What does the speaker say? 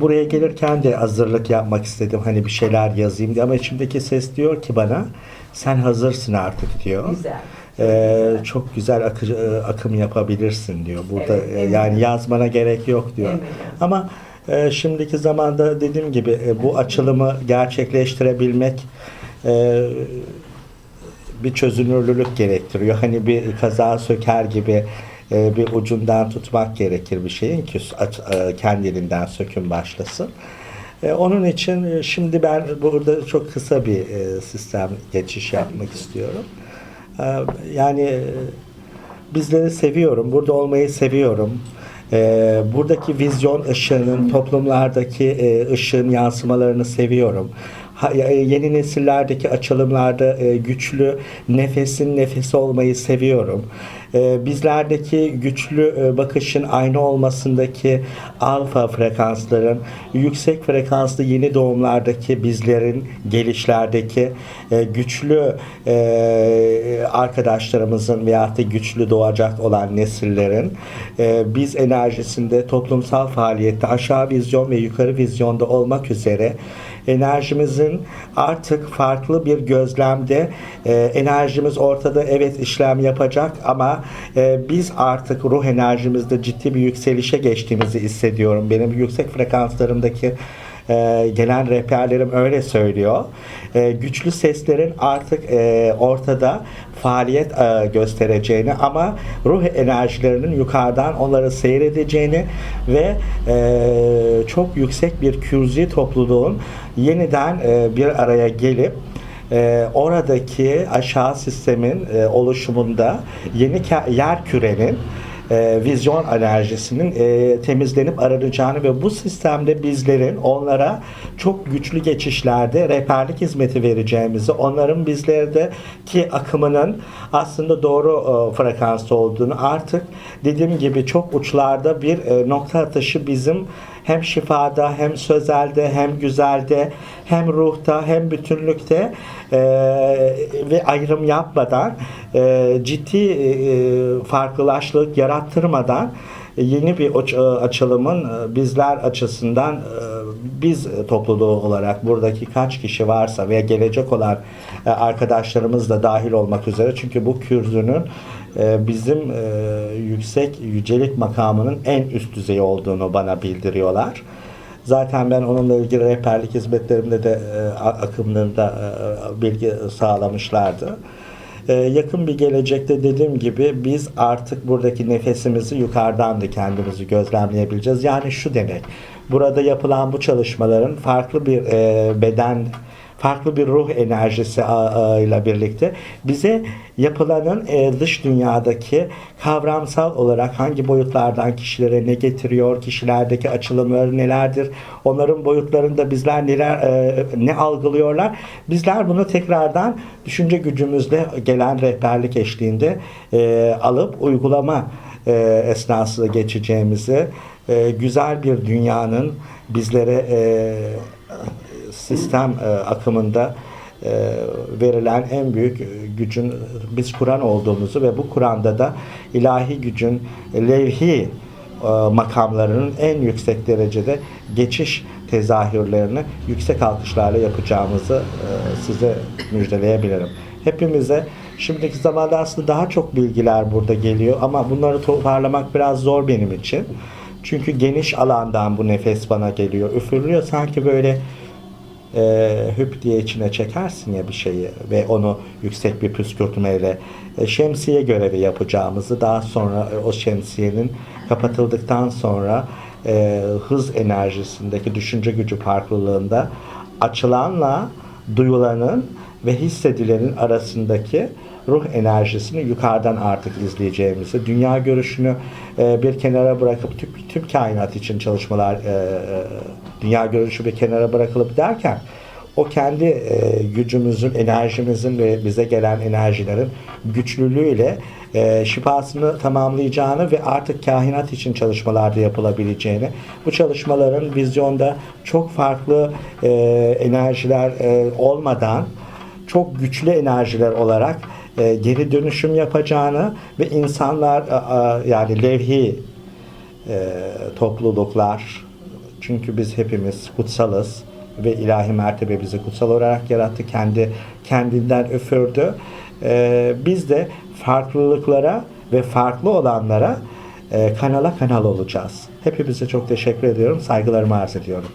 Buraya gelirken de hazırlık yapmak istedim. Hani bir şeyler yazayım diye ama içimdeki ses diyor ki bana sen hazırsın artık diyor. Güzel. Ee, çok güzel akı- akım yapabilirsin diyor. Burada Evet, e, eminim. yani yazmana gerek yok diyor. Eminim. Ama e, şimdiki zamanda dediğim gibi e, bu açılımı gerçekleştirebilmek e, bir çözünürlülük gerektiriyor. Hani bir kaza söker gibi e, bir ucundan tutmak gerekir bir şeyin ki e, kendiliğinden söküm başlasın. E, Onun için e, şimdi ben burada çok kısa bir e, sistem geçiş yapmak istiyorum. E, Yani e, bizleri seviyorum, burada olmayı seviyorum. E, buradaki vizyon ışığının, toplumlardaki e, ışığın yansımalarını seviyorum. E, yeni nesillerdeki açılımlarda e, güçlü nefesin nefesi olmayı seviyorum. E, bizlerdeki güçlü bakışın aynı olmasındaki alfa frekansların yüksek frekanslı yeni doğumlardaki bizlerin gelişlerdeki güçlü arkadaşlarımızın veyahut da güçlü doğacak olan nesillerin biz enerjisinde toplumsal faaliyette aşağı vizyon ve yukarı vizyonda olmak üzere enerjimizin artık farklı bir gözlemde e, enerjimiz ortada evet işlem yapacak ama e, biz artık ruh enerjimizde ciddi bir yükselişe geçtiğimizi hissediyorum. Benim yüksek frekanslarımdaki e, gelen rehberlerim öyle söylüyor. E, güçlü seslerin artık e, ortada faaliyet e, göstereceğini ama ruh enerjilerinin yukarıdan onları seyredeceğini ve e, çok yüksek bir kürzi topluluğun yeniden e, bir araya gelip e, oradaki aşağı sistemin e, oluşumunda yeni yer kürenin e, vizyon enerjisinin e, temizlenip aranacağını ve bu sistemde bizlerin onlara çok güçlü geçişlerde rehberlik hizmeti vereceğimizi, onların bizlerdeki akımının aslında doğru e, frekansta olduğunu artık dediğim gibi çok uçlarda bir e, nokta atışı bizim hem şifada hem sözelde hem güzelde hem ruhta hem bütünlükte e, ve ayrım yapmadan e, ciddi e, farklılaşlık yarattırmadan yeni bir e, açılımın e, bizler açısından e, biz topluluğu olarak buradaki kaç kişi varsa veya gelecek olan e, arkadaşlarımız da dahil olmak üzere çünkü bu kürzünün e, bizim e, yüksek yücelik makamının en üst düzey olduğunu bana bildiriyorlar. Zaten ben onunla ilgili rehberlik hizmetlerimde de e, akımlarında e, bilgi sağlamışlardı. E, yakın bir gelecekte dediğim gibi biz artık buradaki nefesimizi yukarıdan da kendimizi gözlemleyebileceğiz. Yani şu demek, burada yapılan bu çalışmaların farklı bir e, beden farklı bir ruh enerjisi ile birlikte bize yapılanın e, dış dünyadaki kavramsal olarak hangi boyutlardan kişilere ne getiriyor, kişilerdeki açılımları nelerdir, onların boyutlarında bizler neler e, ne algılıyorlar. Bizler bunu tekrardan düşünce gücümüzle gelen rehberlik eşliğinde e, alıp uygulama esnasında geçeceğimizi güzel bir dünyanın bizlere sistem e, akımında e, verilen en büyük e, gücün biz Kur'an olduğumuzu ve bu Kur'an'da da ilahi gücün levhi e, makamlarının en yüksek derecede geçiş tezahürlerini yüksek alkışlarla yapacağımızı e, size müjdeleyebilirim. Hepimize şimdiki zamanda aslında daha çok bilgiler burada geliyor ama bunları toparlamak biraz zor benim için. Çünkü geniş alandan bu nefes bana geliyor. Üfürülüyor sanki böyle e, hüp diye içine çekersin ya bir şeyi ve onu yüksek bir püskürtmeyle e, şemsiye görevi yapacağımızı daha sonra e, o şemsiyenin kapatıldıktan sonra e, hız enerjisindeki düşünce gücü farklılığında açılanla duyulanın ve hissedilenin arasındaki ruh enerjisini yukarıdan artık izleyeceğimizi, dünya görüşünü e, bir kenara bırakıp tüm, tüm kainat için çalışmalar, e, e, dünya görüşü bir kenara bırakılıp derken o kendi e, gücümüzün, enerjimizin ve bize gelen enerjilerin güçlülüğüyle e, şifasını tamamlayacağını ve artık kainat için çalışmalarda yapılabileceğini, bu çalışmaların vizyonda çok farklı e, enerjiler e, olmadan çok güçlü enerjiler olarak e, geri dönüşüm yapacağını ve insanlar a- a- yani levhi e, topluluklar Çünkü biz hepimiz kutsalız ve ilahi mertebe bizi kutsal olarak yarattı. Kendi kendinden üfürdü. Ee, biz de farklılıklara ve farklı olanlara e, kanala kanal olacağız. Hepinize çok teşekkür ediyorum. Saygılarımı arz ediyorum.